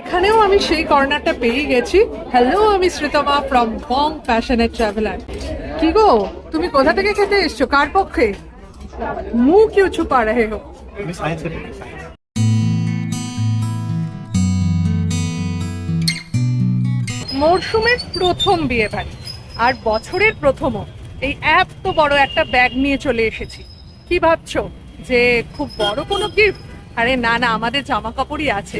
এখানেও আমি সেই কর্নারটা পেয়ে গেছি। হ্যালো আমি Sreetama from Bong Passionate Traveller কি গো তুমি কোথা থেকে খেতে এসছো? কার পক্ষে? মু কিউ ছুপা রহে হো। মরশুমের প্রথম বিয়ে বাড়ি আর বছরের প্রথমও। এই এত বড় একটা ব্যাগ নিয়ে চলে এসেছি। কি ভাবছ? যে খুব বড় কোনো গিফট আরে না না, আমাদের জামা কাপড়ই আছে।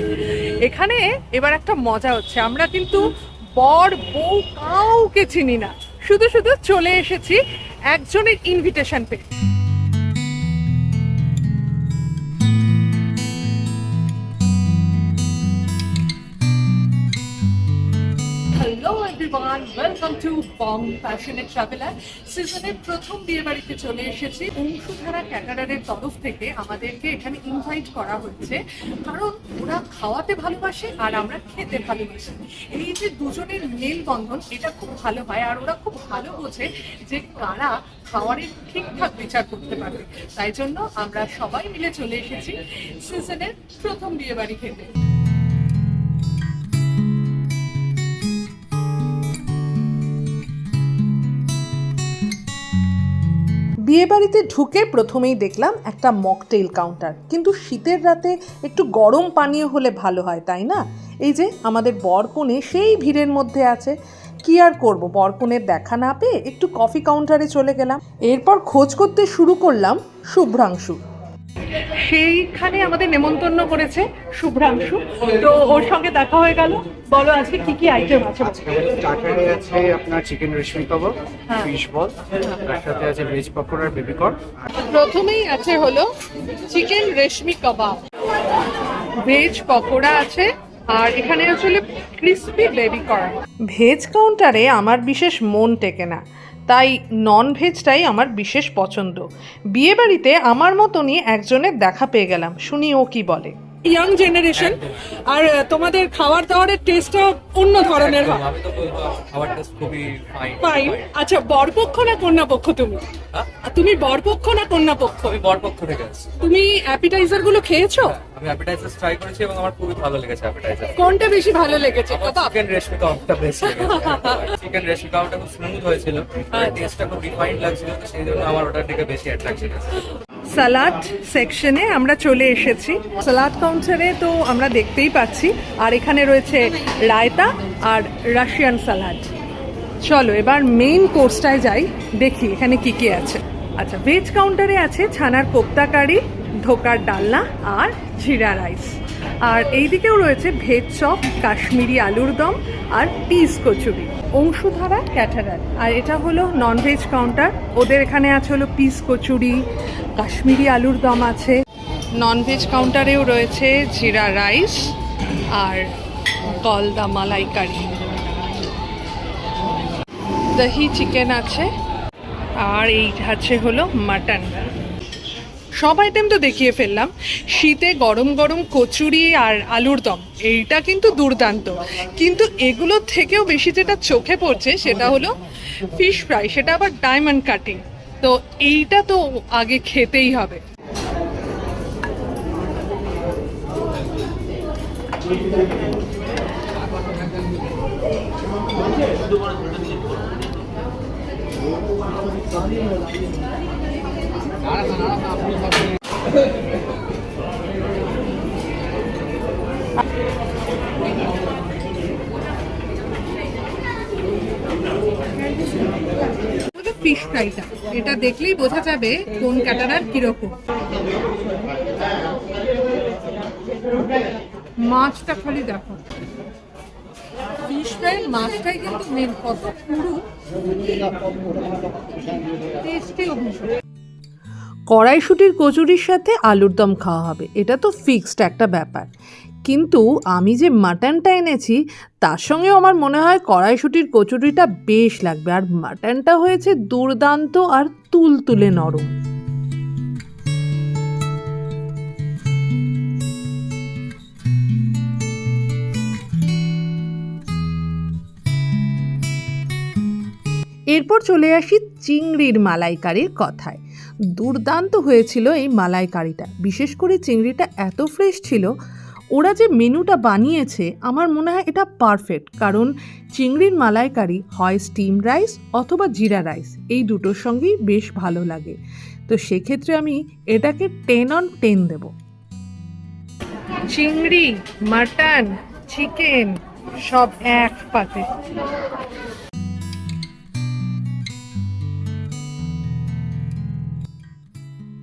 এখানে এবার একটা মজা হচ্ছে, আমরা কিন্তু বর, বউ কাউকে চিনি না। শুধু শুধু চলে এসেছি একজনের ইনভিটেশন পেয়ে। Everyone welcome to Bong Passionate Traveller সিজনের প্রথম বিয়ে বাড়িতে চলে এসেছি। অংশুধারা ক্যাটারারের তরফ থেকে আমাদেরকে এখানে ইনভাইট করা হচ্ছে। কারণ ওরা খাওয়াতে ভালোবাসে আর আমরা খেতে ভালোবাসি। এই যে দুজনের মেলবন্ধন, এটা খুব ভালো হয় আর ওরা খুব ভালো বোঝে যে কারা খাওয়ারের ঠিকঠাক বিচার করতে পারবে। তাই জন্য আমরা সবাই মিলে চলে এসেছি। সিজনের প্রথম বিয়ে বাড়ি খেতে। বিয়েবাড়িতে ঢুকে প্রথমেই দেখলাম একটা মকটেল কাউন্টার। কিন্তু শীতের রাতে একটু গরম পানীয় হলে ভালো হয়, তাই না? এই যে আমাদের বরকনে সেই ভিড়ের মধ্যে আছে। কি আর করব বরকনের দেখা না পেয়ে একটু কফি কাউন্টারে চলে গেলাম। এরপর খোঁজ করতে শুরু করলাম শুভ্রাংশু। সেইখানে আমাদের নেমন্তন্ন করেছে শুভ্রাংশু। তো ওর সঙ্গে দেখা হয়ে গেল। বলো আজকে কি কি আইটেম আছে? আছে আপনার চিকেন রেশমি কাবাব। ফিশ বল তার সাথে আছে ভেজ পকোড়া আর বেবি কর্ন প্রথমেই আছে হলো চিকেন রেশমি কাবাব। ভেজ পকোড়া আছে আর এখানে আসলে ক্রিসপি বেবি কর্ন ভেজ কাউন্টারে আমার বিশেষ মন টেকে না। তাই নন ভেজটাই আমার বিশেষ পছন্দ। বিয়েবাড়িতে আমার মতনই একজনের দেখা পেয়ে গেলাম। শুনি ও কি বলে। ইয়াং জেনারেশন আর তোমাদের খাবার দাওয়ারের টেস্টটা অন্য ধরনের হয়। ফাইন আচ্ছা বরপক্ষ না কন্যা পক্ষ তুমি তুমি বরপক্ষ না কন্যা পক্ষ আমি বরপক্ষ থেকে আসছি। তুমি অ্যাপিটাইজারগুলো খেয়েছো? আমি অ্যাপিটাইজার ট্রাই করেছি এবং আমার খুবই ভালো লেগেছে অ্যাপিটাইজার কোনটা বেশি ভালো লেগেছে? চিকেন রেশমি কাবাবটা বেস্ট লেগেছে? চিকেন রেশমি কাবাবটা খুব স্মুথ হয়েছিল টেস্টটা খুব রিফাইন্ড লাগছিল তো সেই জন্য আমার ওটার দিকে বেশি অ্যাট্রাকশন আছে। সালাড সেকশনে আমরা চলে এসেছি। সালাড কাউন্টারে তো আমরা দেখতেই পাচ্ছি, আর এখানে রয়েছে রায়তা আর রাশিয়ান সালাড চলো, এবার মেইন কোর্সটায় যাই, দেখি এখানে কি কি আছে। আচ্ছা ভেজ কাউন্টারে আছে ছানার কোপ্তা কারি, ধোকার ডালনা আর জিরা রাইস আর এইদিকেও রয়েছে ভেজ চপ, কাশ্মীরি আলুর দম আর পিস কচুরি। অংশুধারা ক্যাটারার। আর এটা হলো নন ভেজ কাউন্টার ওদের এখানে আছে হলো পিস কচুরি, কাশ্মীরি আলুর দম আছে। নন ভেজ কাউন্টারেও রয়েছে জিরা রাইস আর কলদা মালাই কারি। দহি চিকেন আছে। আর এই আছে হলো মাটন। সব আইটেম তো দেখিয়ে ফেললাম। শীতে গরম গরম কচুরি আর আলুর দম, এইটা কিন্তু দুর্দান্ত। কিন্তু এগুলোর থেকেও বেশি যেটা চোখে পড়ছে সেটা হলো ফিশ ফ্রাই সেটা আবার ডায়মন্ড কাটিং তো এইটা তো আগে খেতেই হবে। ফিশ ফ্রাইটা এটা। দেখলেই বোঝা যাবে কোন ক্যাটারার কীরকম। মাছটা খালি দেখো। ফিশ মাছটাই কিন্তু মেন কত পুরু টেস্টিও ভীষণ কড়াইশুটির কচুরির সাথে আলুর দম খাওয়া হবে। এটা তো ফিক্সড একটা ব্যাপার। কিন্তু আমি যে মাটনটা এনেছি, তার সঙ্গেও আমার মনে হয় কড়াইশুটির কচুরিটা বেশ লাগবে। আর মাটনটা হয়েছে দুর্দান্ত আর তুলতুলে নরম। এরপর চলে আসি চিংড়ির মালাইকারির কথায়। দুর্দান্ত হয়েছিল এই মালাইকারিটা। বিশেষ করে চিংড়িটা এত ফ্রেশ ছিল, ওরা যে মেনুটা বানিয়েছে, আমার মনে হয় এটা পারফেক্ট কারণ চিংড়ির মালাইকারি হয় স্টিম রাইস অথবা জিরা রাইস এই দুটোর সঙ্গেই বেশ ভালো লাগে। তো সেক্ষেত্রে আমি এটাকে টেন অন টেন দেব। চিংড়ি, মাটন চিকেন সব এক পাতে।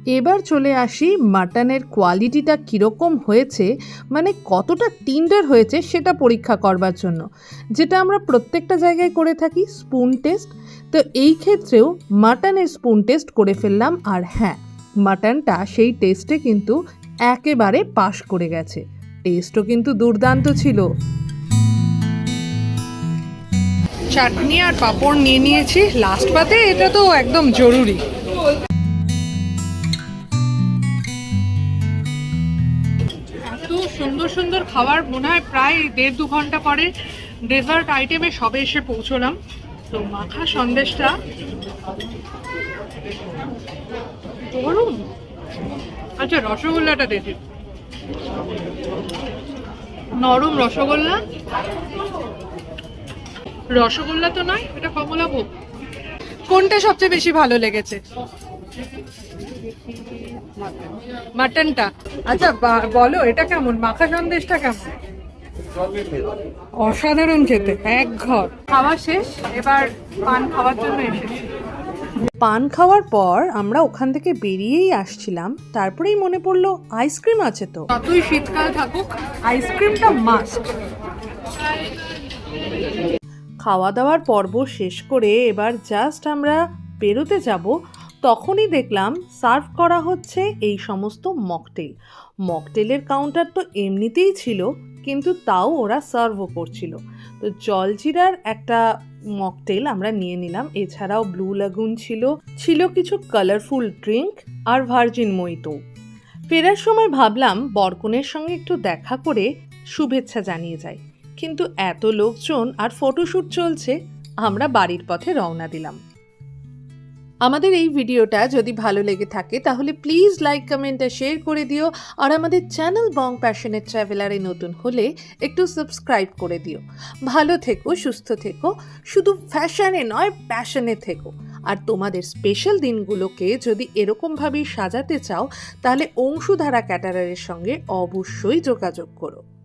এবার চলে আসি মাটনের কোয়ালিটিটা কীরকম হয়েছে মানে কতটা টিন্ডার হয়েছে সেটা পরীক্ষা করবার জন্য। যেটা আমরা প্রত্যেকটা জায়গায় করে থাকি স্পুন টেস্ট তো এই ক্ষেত্রেও মাটনের স্পুন টেস্ট করে ফেললাম আর হ্যাঁ মাটনটা সেই টেস্টে কিন্তু একেবারে পাশ করে গেছে। টেস্টও কিন্তু দুর্দান্ত ছিল। চাটনি আর পাঁপড় নিয়ে নিয়েছি। লাস্ট পাতে এটা তো একদম জরুরি। খাবার মনে হয় প্রায় দেড় দু ঘণ্টা পরে ডেজার্ট আইটেমে সবে এসে পৌঁছলাম। তো মাখা সন্দেশটা গরম আচ্ছা রসগোল্লাটা দেখি। নরম রসগোল্লা। রসগোল্লা তো নয়, এটা কমলা ভোগ কোনটা সবচেয়ে বেশি ভালো লেগেছে? মাটনটা আচ্ছা বলো এটা কেমন? মাখা সন্দেশটা কেমন? অসাধারণ খেতে এক ঘর। খাওয়া শেষ এবার পান খাওয়ার জন্য এসেছি। পান খাওয়ার পর আমরা ওখান থেকে বেরিয়েই আসছিলাম তারপরেই মনে পড়ল আইসক্রিম আছে তো। যতই শীতকাল থাকুক আইসক্রিমটা মাস্ট খাওয়া দাওয়ার পর্ব শেষ করে এবার জাস্ট আমরা বেরোতে যাব তখনই দেখলাম সার্ভ করা হচ্ছে এই সমস্ত মকটেল। মকটেলের কাউন্টার তো এমনিতেই ছিল, কিন্তু তাও ওরা সার্ভও করছিল। তো জলজিরার একটা মকটেল আমরা নিয়ে নিলাম। এছাড়াও ব্লু লাগুন ছিল ছিল কিছু কালারফুল ড্রিঙ্ক আর ভার্জিন মইতো। ফেরার সময় ভাবলাম বরকনের সঙ্গে একটু দেখা করে শুভেচ্ছা জানিয়ে যাই। কিন্তু এত লোকজন আর ফটোশ্যুট চলছে, আমরা বাড়ির পথে রওনা দিলাম। আমাদের এই ভিডিওটা যদি ভালো লেগে থাকে, তাহলে প্লিজ লাইক কমেন্ট আর শেয়ার করে দিও। আর আমাদের চ্যানেল বং প্যাশনের ট্রাভেলারে নতুন হলে একটু সাবস্ক্রাইব করে দিও। ভালো থেকো, সুস্থ থেকো, শুধু ফ্যাশনে নয় প্যাশনে থেকো। আর তোমাদের স্পেশাল দিনগুলোকে যদি এরকমভাবেই সাজাতে চাও, তাহলে অংশুধারা ক্যাটারারের সঙ্গে অবশ্যই যোগাযোগ করো।